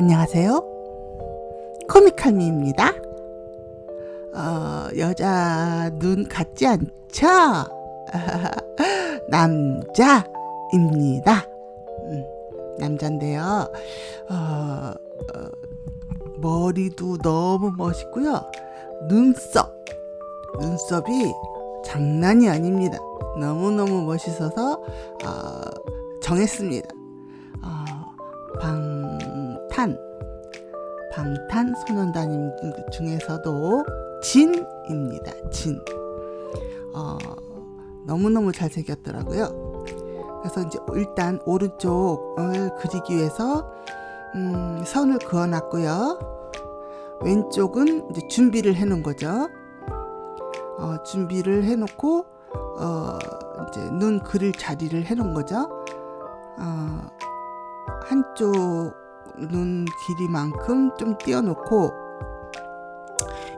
안녕하세요. 코미칼미입니다. 어, 여자 눈 같지 않죠? 남자입니다. 음, 남잔데요. 어, 어, 머리도 너무 멋있고요. 눈썹, 눈썹이 장난이 아닙니다. 너무너무 멋있어서 어, 정했습니다. 방탄소년단 중에서도 진입니다. 진. 어, 너무너무 잘생겼더라고요. 그래서 이제 일단 오른쪽을 그리기 위해서 음, 선을 그어놨고요. 왼쪽은 이제 준비를 해놓은 거죠. 어, 준비를 해놓고 어, 이제 눈 그릴 자리를 해놓은 거죠. 어, 한쪽 눈 길이만큼 좀 띄워놓고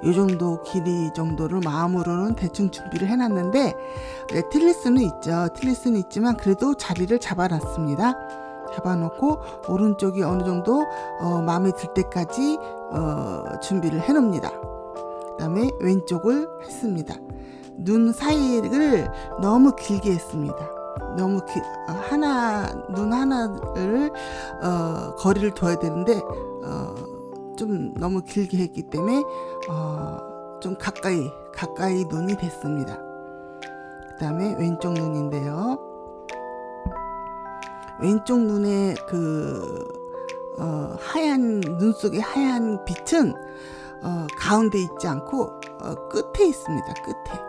이 정도 길이 정도를 마음으로는 대충 준비를 해놨는데 네, 틀릴 수는 있죠. 틀릴 수는 있지만 그래도 자리를 잡아놨습니다. 잡아놓고 오른쪽이 어느 정도 어, 마음에 들 때까지 어, 준비를 해놓습니다. 그 다음에 왼쪽을 했습니다. 눈 사이를 너무 길게 했습니다. 너무 기, 어, 하나 눈 하나를 어, 거리를 둬야 되는데 어, 좀 너무 길게 했기 때문에 어, 좀 가까이 가까이 눈이 됐습니다. 그 다음에 왼쪽 눈인데요. 왼쪽 눈에 그 어, 하얀 눈 속의 하얀 빛은 어, 가운데 있지 않고 어, 끝에 있습니다. 끝에.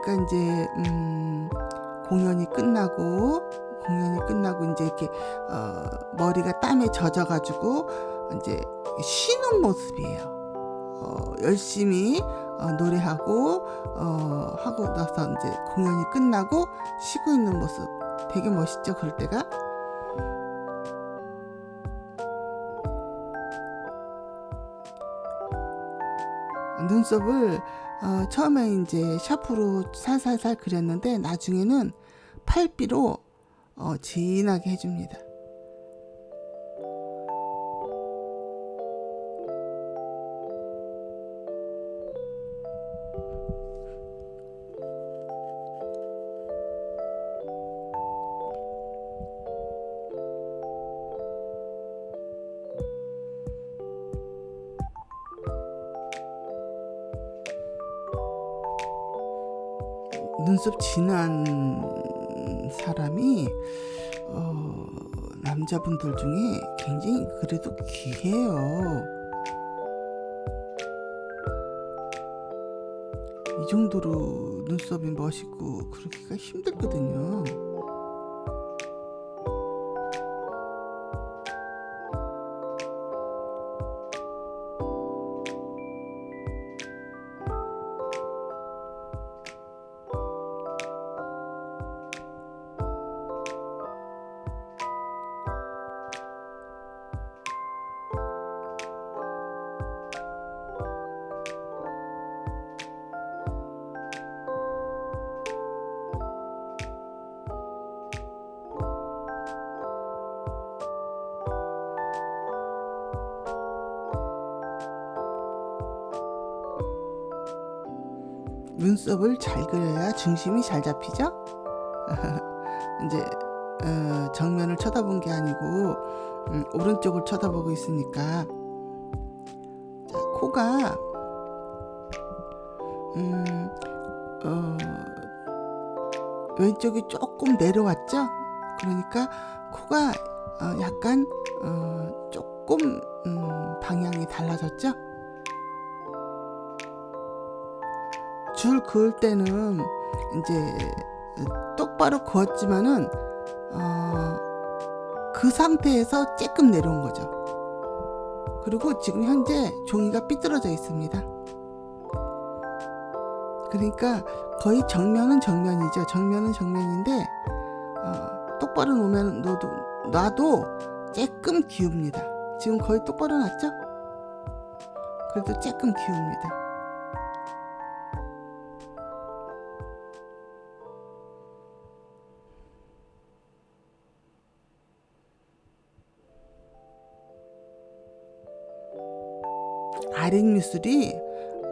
그러니까 이제 음, 공연이 끝나고 공연이 끝나고 이제 이렇게 어, 머리가 땀에 젖어가지고 이제 쉬는 모습이에요. 어, 열심히 어, 노래하고 어, 하고 나서 이제 공연이 끝나고 쉬고 있는 모습 되게 멋있죠. 그럴 때가. 눈썹을 어, 처음에 이제 샤프로 살살살 그렸는데 나중에는 팔비로 어, 진하게 해줍니다. 눈썹 진한 사람이 어, 남자분들 중에 굉장히 그래도 귀해요. 이 정도로 눈썹이 멋있고 그러기가 힘들거든요. 눈썹을 잘 그려야 중심이 잘 잡히죠? 이제 어, 정면을 쳐다본 게 아니고 음, 오른쪽을 쳐다보고 있으니까 자, 코가 음, 어, 왼쪽이 조금 내려왔죠? 그러니까 코가 어, 약간 어, 조금 음, 방향이 달라졌죠? 줄 그을 때는 이제 똑바로 그었지만은 어, 그 상태에서 조금 내려온 거죠. 그리고 지금 현재 종이가 삐뚤어져 있습니다. 그러니까 거의 정면은 정면이죠. 정면은 정면인데 어, 똑바로 놓으면 놔도, 놔도 조금 기웁니다. 지금 거의 똑바로 놨죠? 그래도 조금 기웁니다. 입술이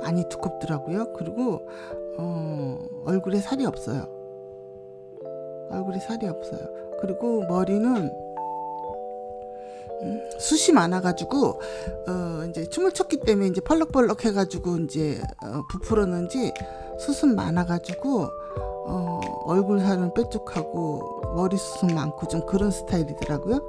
많이 두껍더라고요. 그리고 어, 얼굴에 살이 없어요. 얼굴에 살이 없어요. 그리고 머리는 음, 숱이 많아가지고 어, 이제 춤을 췄기 때문에 이제 펄럭펄럭 해가지고 이제 어, 부풀었는지 숱은 많아가지고 어, 얼굴 살은 뾰족하고 머리 숱은 많고 좀 그런 스타일이더라고요.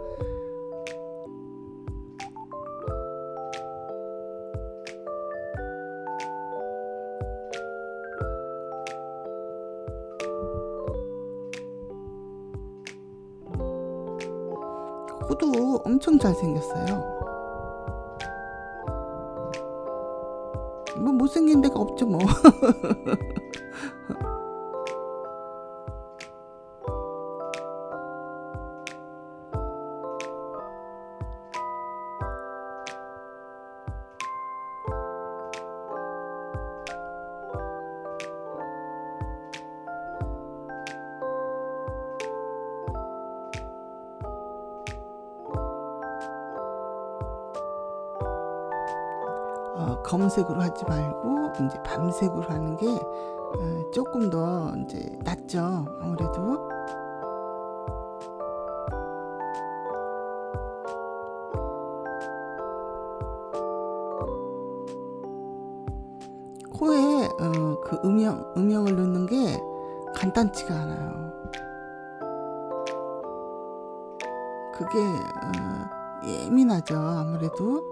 검은색으로 하지 말고 이제 밤색으로 하는 게 어, 조금 더 이제 낫죠 아무래도 코에 어, 그 음영 음영을 넣는 게 간단치가 않아요. 그게 어, 예민하죠 아무래도.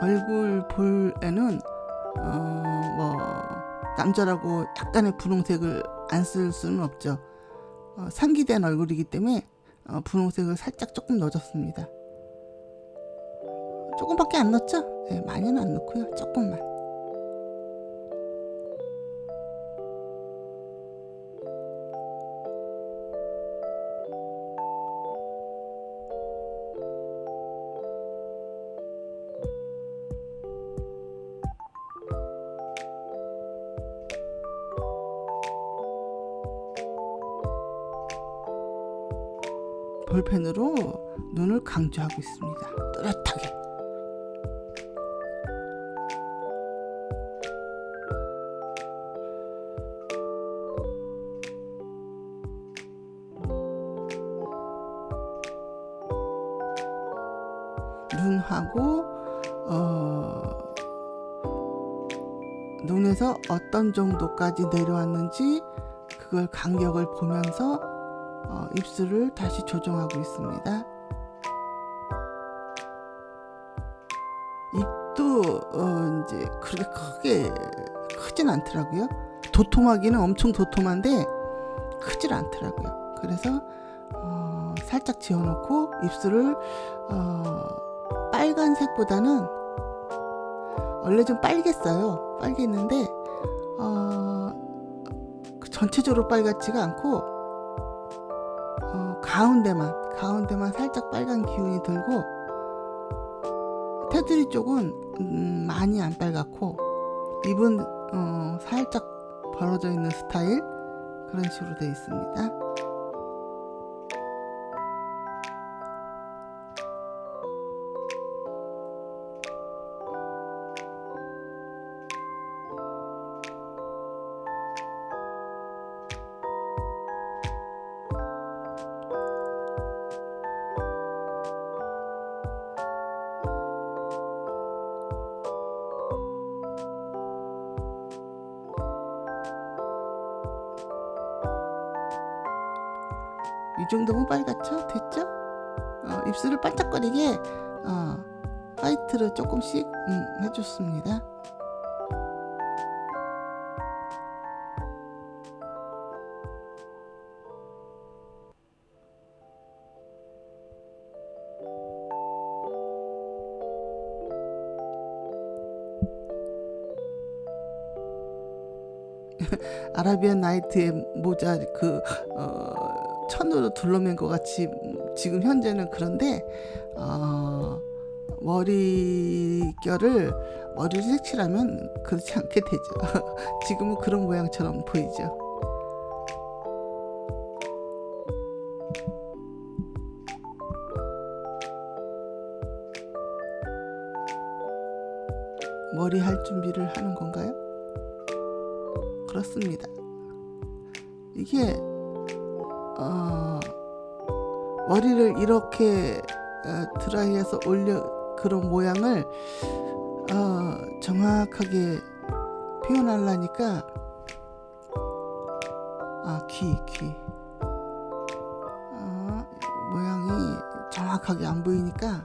얼굴 볼에는 어 뭐 남자라고 약간의 분홍색을 안 쓸 수는 없죠. 어, 상기된 얼굴이기 때문에 어, 분홍색을 살짝 조금 넣어줬습니다. 조금밖에 안 넣었죠? 네, 많이는 안 넣고요. 조금만. 볼펜으로 눈을 강조하고 있습니다. 또렷하게. 눈하고 어, 눈에서 어떤 정도까지 내려왔는지 그걸 간격을 보면서 어, 입술을 다시 조정하고 있습니다. 입도 어, 이제 그렇게 크게 크진 않더라고요. 도톰하기는 엄청 도톰한데 크질 않더라고요. 그래서 어, 살짝 지어놓고 입술을 어, 빨간색보다는 원래 좀 빨겠어요. 빨겠는데 어, 전체적으로 빨갛지가 않고 어, 가운데만 가운데만 살짝 빨간 기운이 들고 테두리 쪽은 음, 많이 안 빨갛고 입은 어, 살짝 벌어져 있는 스타일 그런 식으로 되어 있습니다. 이 정도면 빨갛죠? 됐죠? 어, 입술을 반짝거리게 어, 화이트를 조금씩 음, 해줬습니다. 아라비안 나이트의 모자 그 어, 천으로 둘러맨 것 같이 지금 현재는 그런데 어, 머리결을 머리를 색칠하면 그렇지 않게 되죠. 지금은 그런 모양처럼 보이죠. 머리 할 준비를 하는 건가요? 그렇습니다. 이게 어, 머리를 이렇게 어, 드라이해서 올려 그런 모양을 어, 정확하게 표현하려니까 아 귀 귀. 어, 모양이 정확하게 안 보이니까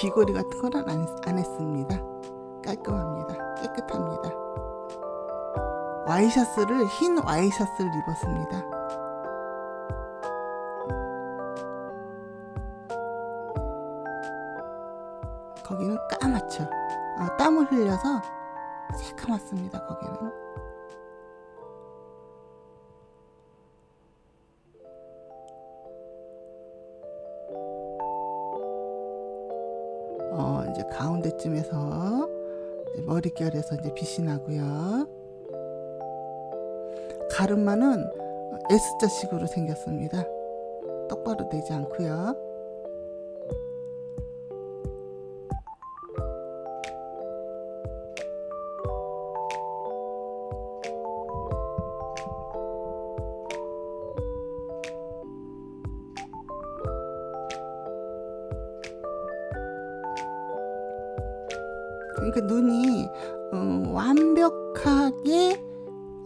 귀걸이 같은 거는 안, 했- 안 했습니다. 깔끔합니다. 깨끗합니다. 와이셔츠를 흰 와이셔츠를 입었습니다. 거기는 까맣죠. 아, 땀을 흘려서 새카맣습니다. 거기는. 어, 이제 가운데쯤에서 이제 머릿결에서 이제 빛이 나고요. 가르마는 S자식으로 생겼습니다. 똑바로 되지 않고요.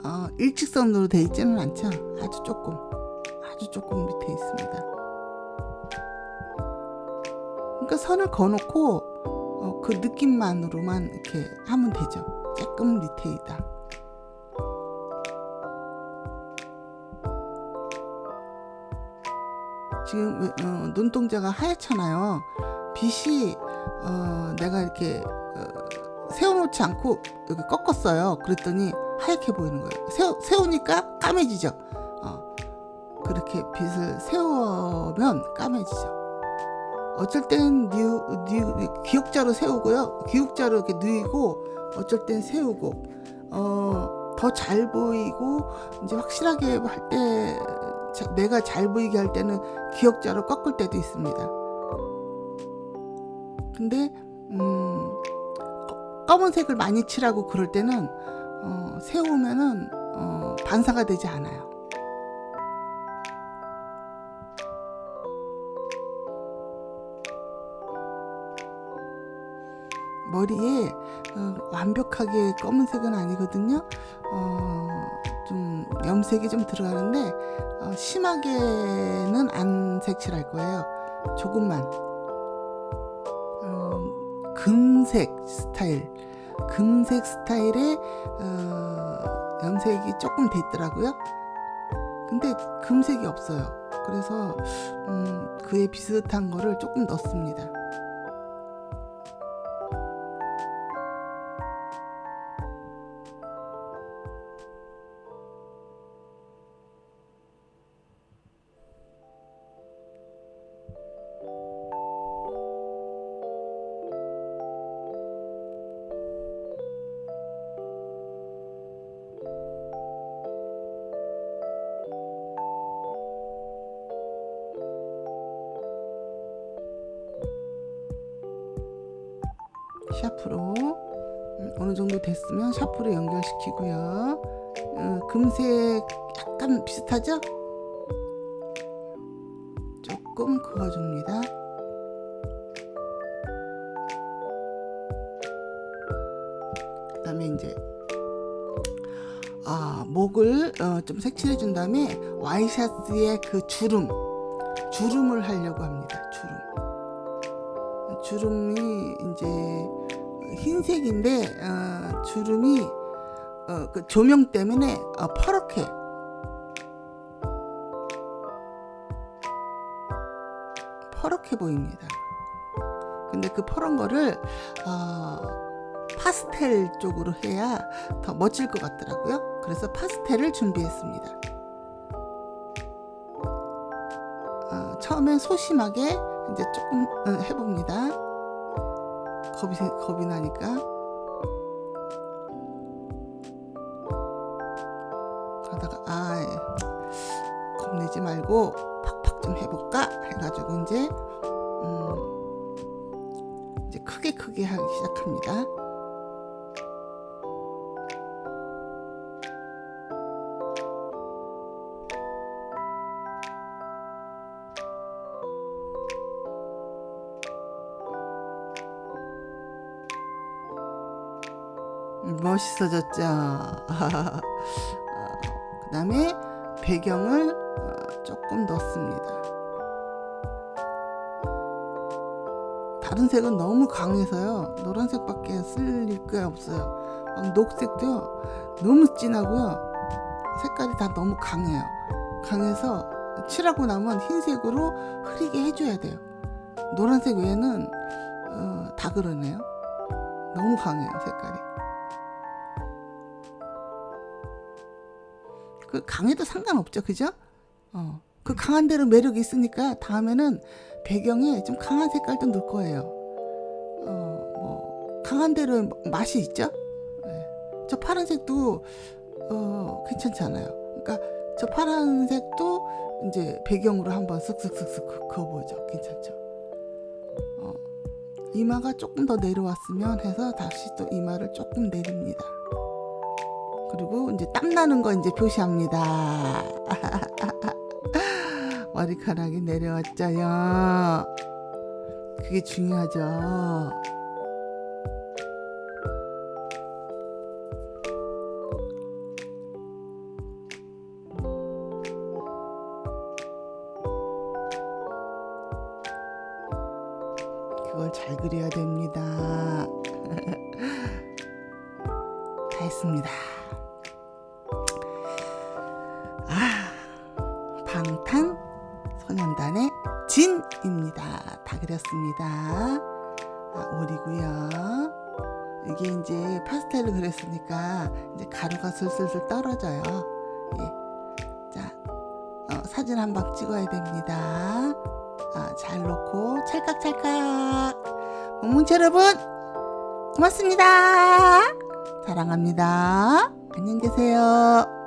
어, 일직선으로 돼 있지는 않죠. 아주 조금, 아주 조금 밑에 있습니다. 그러니까 선을 그어놓고 어, 그 느낌만으로만 이렇게 하면 되죠. 조금 밑에 있다. 지금 어, 눈동자가 하얗잖아요. 빛이 어, 내가 이렇게 어, 세워놓지 않고 여기 꺾었어요. 그랬더니 하얗게 보이는 거예요. 세우, 세우니까 까매지죠. 어, 그렇게 빛을 세우면 까매지죠. 어쩔 땐 뉴, 뉴, 기역자로 세우고요. 기역자로 이렇게 누이고 어쩔 땐 세우고 어, 더 잘 보이고 이제 확실하게 할때 내가 잘 보이게 할 때는 기역자로 꺾을 때도 있습니다. 근데 음, 검은색을 많이 칠하고 그럴 때는 어, 세우면은 어, 반사가 되지 않아요. 머리에 어, 완벽하게 검은색은 아니거든요. 어, 좀 염색이 좀 들어가는데 어, 심하게는 안 색칠할 거예요. 조금만 어, 금색 스타일, 금색 스타일의 어, 염색이 조금 됐더라고요. 근데 금색이 없어요. 그래서 음, 그에 비슷한 거를 조금 넣습니다. 샤프로 음, 어느 정도 됐으면 샤프로 연결시키고요. 어, 금색 약간 비슷하죠? 조금 그어줍니다. 그 다음에 이제 아 목을 어, 좀 색칠해 준 다음에 와이셔츠의 그 주름 주름을 하려고 합니다. 주름 주름이 이제 흰색인데 어, 주름이 어, 그 조명 때문에 어, 퍼렇게 퍼렇게 보입니다. 근데 그 퍼런 거를 어, 파스텔 쪽으로 해야 더 멋질 것 같더라고요. 그래서 파스텔을 준비했습니다. 어, 처음엔 소심하게 이제 조금 어, 해봅니다. 겁이 생- 겁이 나니까. 그러다가 아 예. 겁내지 말고 팍팍 좀 해볼까 해가지고 이제 음, 이제 크게 크게 하기 시작합니다. 멋있어졌죠. 그 다음에 배경을 어, 조금 넣습니다. 다른 색은 너무 강해서요. 노란색밖에 쓸게 없어요. 막 녹색도요. 너무 진하고요. 색깔이 다 너무 강해요. 강해서 칠하고 나면 흰색으로 흐리게 해줘야 돼요. 노란색 외에는 어, 다 그러네요. 너무 강해요, 색깔이. 그 강해도 상관없죠, 그죠? 어, 그 강한 대로 매력이 있으니까 다음에는 배경에 좀 강한 색깔도 넣을 거예요. 어, 뭐 강한 대로 맛이 있죠? 네. 저 파란색도 어, 괜찮잖아요. 그러니까 저 파란색도 이제 배경으로 한번 쓱쓱쓱쓱 그어보죠. 괜찮죠? 어, 이마가 조금 더 내려왔으면 해서 다시 또 이마를 조금 내립니다. 그리고 이제 땀 나는 거 이제 표시합니다. 머리카락이 내려왔죠요. 그게 중요하죠. 올이고요. 이게 이제 파스텔로 그렸으니까 이제 가루가 슬슬슬 떨어져요. 예. 자, 어, 사진 한 방 찍어야 됩니다. 아, 잘 놓고 찰칵찰칵. 몽뭉치 여러분, 고맙습니다. 사랑합니다. 안녕히 계세요.